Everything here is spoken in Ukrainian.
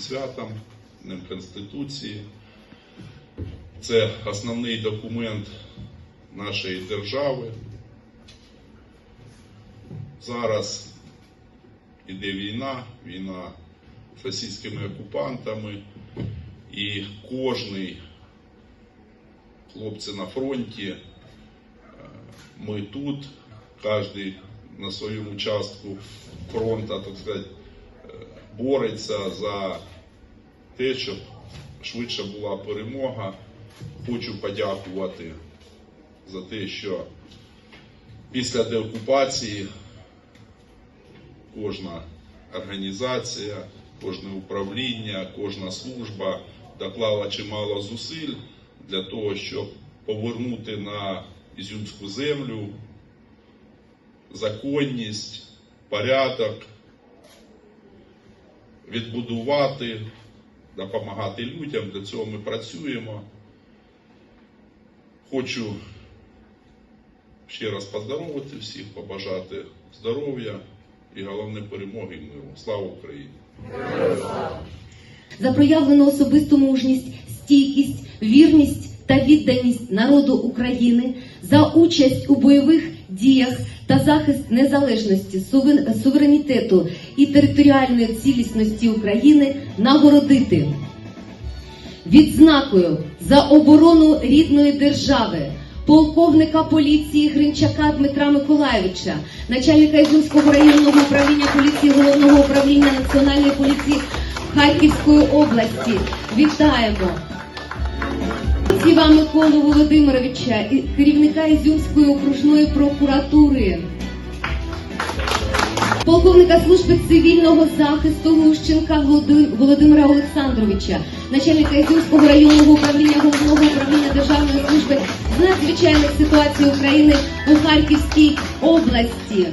святом, Днем Конституції. Це основний документ нашої держави. Зараз іде війна, війна з російськими окупантами, і кожний хлопці на фронті, е, ми тут, кожен на своєму участку фронту, так сказати, бореться за те, щоб швидше була перемога. Хочу подякувати за те, що після деокупації кожна організація, кожне управління, кожна служба доклала чимало зусиль для того, щоб повернути на Ізюмську землю законність, порядок, відбудувати, допомагати людям. Для цього ми працюємо. Хочу ще раз поздоровити всіх, побажати здоров'я і головне перемоги і миру. Слава Україні! за проявлену особисту мужність, стійкість, вірність та відданість народу України, за участь у бойових діях та захист незалежності, суверенітету і територіальної цілісності України нагородити відзнакою за оборону рідної держави. Полковника поліції Гринчака Дмитра Миколаєвича, начальника Ізюмського районного управління поліції головного управління національної поліції Харківської області. Вітаємо! Ціва Миколу Володимировича, керівника Ізюмської окружної прокуратури. Полковника служби цивільного захисту Лущенка Володимира Олександровича, начальника Ізюмського районного управління головного управління Державної служби з надзвичайних ситуацій України у Харківській області.